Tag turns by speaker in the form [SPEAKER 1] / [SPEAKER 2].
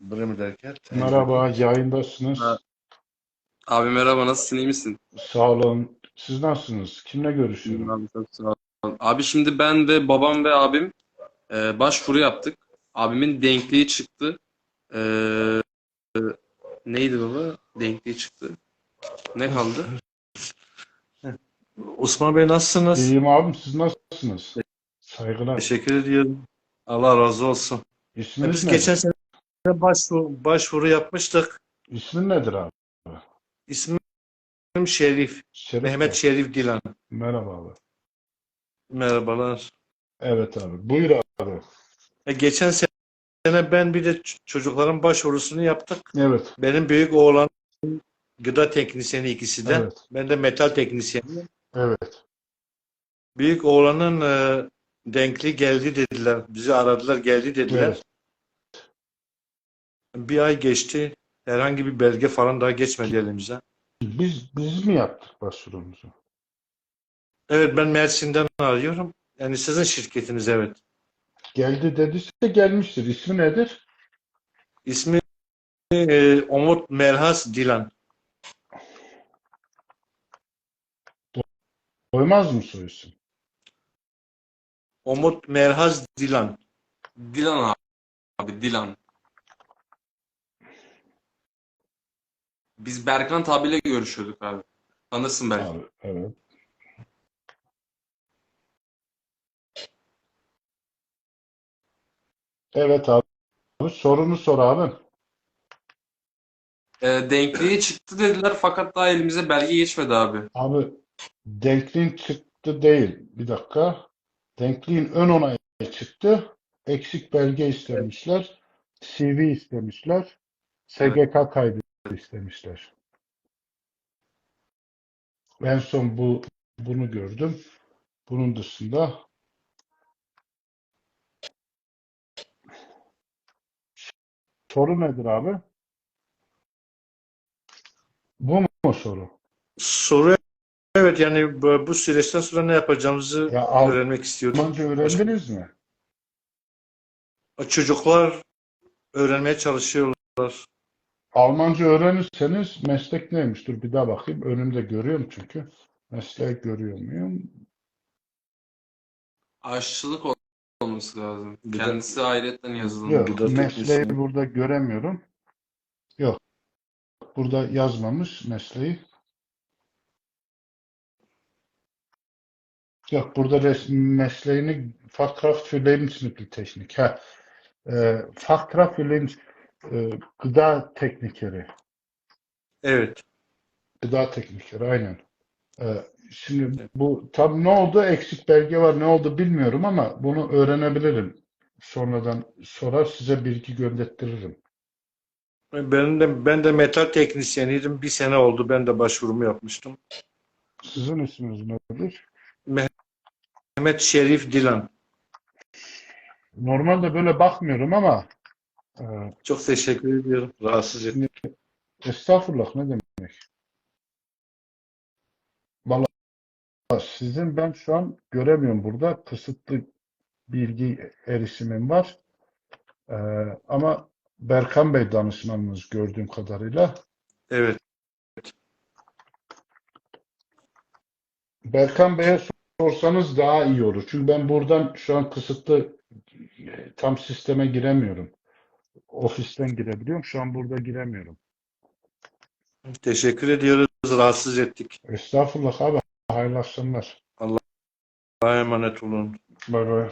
[SPEAKER 1] Bremer derken.
[SPEAKER 2] Merhaba, yayındasınız.
[SPEAKER 3] Ha. Abi merhaba nasılsın iyi misin?
[SPEAKER 2] Sağ olun. Siz nasılsınız? Kimle görüşüyorum?
[SPEAKER 3] Abi çok sağ ol. Abi şimdi ben ve babam ve abim e, başvuru yaptık. Abimin denkliği çıktı. E, e, neydi baba? Denkliği çıktı. Ne kaldı?
[SPEAKER 1] Osman Bey nasılsınız?
[SPEAKER 2] İyiyim abim, siz nasılsınız? Saygılar.
[SPEAKER 1] Teşekkür ediyorum. Allah razı olsun.
[SPEAKER 2] İsminiz
[SPEAKER 1] Biz
[SPEAKER 2] nedir?
[SPEAKER 1] geçen sene başvuru, başvuru yapmıştık.
[SPEAKER 2] İsmin nedir abi?
[SPEAKER 1] İsmim Şerif.
[SPEAKER 2] Şerif
[SPEAKER 1] Mehmet
[SPEAKER 2] Bey.
[SPEAKER 1] Şerif Dilan.
[SPEAKER 2] Merhaba abi.
[SPEAKER 1] Merhabalar.
[SPEAKER 2] Evet abi. Buyur abi.
[SPEAKER 1] E, geçen sene ben bir de çocukların başvurusunu yaptık.
[SPEAKER 2] Evet.
[SPEAKER 1] Benim büyük oğlan gıda teknisyeni ikisi de.
[SPEAKER 2] Evet.
[SPEAKER 1] Ben de metal teknisyeniyim.
[SPEAKER 2] Evet.
[SPEAKER 1] Büyük oğlanın e, denkli geldi dediler. Bizi aradılar geldi dediler.
[SPEAKER 2] Evet.
[SPEAKER 1] Bir ay geçti. Herhangi bir belge falan daha geçmedi elimize.
[SPEAKER 2] Biz biz mi yaptık başvurumuzu?
[SPEAKER 1] Evet ben Mersin'den arıyorum. Yani sizin şirketiniz evet.
[SPEAKER 2] Geldi dediyse gelmiştir. İsmi nedir?
[SPEAKER 1] İsmi e, Umut Merhas Dilan.
[SPEAKER 2] Koymaz mı soy isim?
[SPEAKER 1] Umut Merhas Dilan.
[SPEAKER 3] Dilan abi. Abi Dilan. Biz Berkant abiyle görüşüyorduk abi. Tanırsın belki.
[SPEAKER 2] Abi, evet. Evet abi. Sorunu sor abi.
[SPEAKER 3] E, denkliği çıktı dediler fakat daha elimize belge geçmedi abi.
[SPEAKER 2] Abi denkliğin çıktı değil. Bir dakika. Denkliğin ön onayı çıktı. Eksik belge istemişler. CV istemişler. SGK kaydı istemişler. En son bu bunu gördüm. Bunun dışında soru nedir abi? Bu mu soru?
[SPEAKER 1] Soru evet yani bu, bu süreçten sonra ne yapacağımızı
[SPEAKER 2] Ya
[SPEAKER 1] öğrenmek istiyorum.
[SPEAKER 2] Almanca öğrendiniz mi?
[SPEAKER 1] Çocuklar öğrenmeye çalışıyorlar.
[SPEAKER 2] Almanca öğrenirseniz meslek neymiş? Dur bir daha bakayım. Önümde görüyorum çünkü. Meslek görüyor muyum?
[SPEAKER 3] Aşçılık ol- olması lazım.
[SPEAKER 1] Bir de-
[SPEAKER 3] Kendisi ayrıyetten yazılımcı.
[SPEAKER 2] Yok,
[SPEAKER 1] gıda
[SPEAKER 2] mesleği
[SPEAKER 1] teknisyeni.
[SPEAKER 2] burada göremiyorum. Yok. Burada yazmamış mesleği. Yok, burada res- mesleğini Fachkraft für Lebensmitteltechnik. Ha. E, Fachkraft für Lebens e, gıda teknikeri.
[SPEAKER 1] Evet.
[SPEAKER 2] Gıda teknikeri aynen. Ee, şimdi bu tam ne oldu? Eksik belge var. Ne oldu bilmiyorum ama bunu öğrenebilirim. Sonradan sorar size bilgi gönderttiririm.
[SPEAKER 1] Ben de ben de metal teknisyeniydim. Bir sene oldu ben de başvurumu yapmıştım.
[SPEAKER 2] Sizin isminiz nedir?
[SPEAKER 1] Mehmet Şerif Dilan.
[SPEAKER 2] Normalde böyle bakmıyorum ama e,
[SPEAKER 1] Çok teşekkür ediyorum. Rahatsız ettim.
[SPEAKER 2] estağfurullah ne demek? Vallahi sizin ben şu an göremiyorum burada. Kısıtlı bilgi erişimim var. Ee, ama Berkan Bey danışmanınız gördüğüm kadarıyla.
[SPEAKER 1] Evet.
[SPEAKER 2] Berkan Bey'e sorsanız daha iyi olur. Çünkü ben buradan şu an kısıtlı e, tam sisteme giremiyorum. Ofisten girebiliyorum. Şu an burada giremiyorum.
[SPEAKER 1] Teşekkür ediyoruz. Rahatsız ettik.
[SPEAKER 2] Estağfurullah abi. Hayırlı akşamlar.
[SPEAKER 1] Allah'a emanet olun.
[SPEAKER 2] Bay bay.